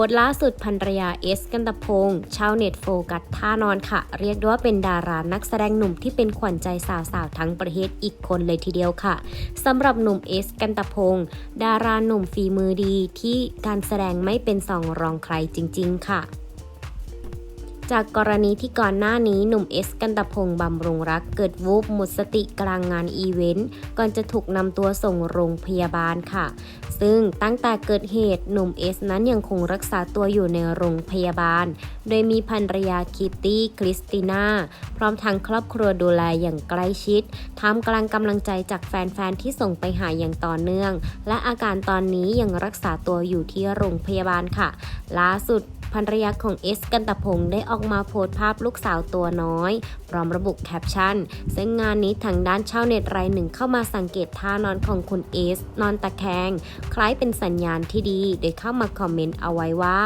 สต์ล่าสุดพันรยาเอสกันตพงศ์ชาวเน็ตโฟกัสท่านอนค่ะ เรียกได้ว่าเป็นดารานักแสดงหนุ่มที่เป็นขวัญใจสาวๆทั้งประเทศอีกคนเลยทีเดียวค่ะสำหรับหนุ่มเอสกันตพงศ์ดาราหนุ่มฝีมือดีที่การแสดงไม่เป็นสองรองใครจริง ๆ ค่ะ จากกรณีที่ก่อนหน้านี้หนุ่มเอสกันตพงศ์บำรุงรักเกิดวูบหมดสติกลางงานอีเวนต์ก่อนจะถูกนำตัวส่งโรงพยาบาลค่ะ ซึ่งตั้งแต่เกิดเหตุหนุ่มเอสนั้นยังคงรักษาตัวอยู่ในโรงพยาบาล โดยมีภรรยาคิตตี้คริสติน่าพร้อมทางครอบครัวดูแลอย่างใกล้ชิดท่ามกลางกำลังใจจากแฟนๆที่ส่งไปหาอย่างต่อเนื่อง และอาการตอนนี้ยังรักษาตัวอยู่ที่โรงพยาบาลค่ะล่าสุด ภรรยาของเอสกันตพงศ์ได้ออกมาโพสต์ภาพลูกสาวตัวน้อย พร้อมระบุแคปชั่น ซึ่งงานนี้ทางด้านชาวเน็ตรายหนึ่งเข้ามาสังเกตท่านอนของคุณเอส นอนตะแคง คล้ายเป็นสัญญาณที่ดี โดยเข้ามาคอมเมนต์เอาไว้ว่า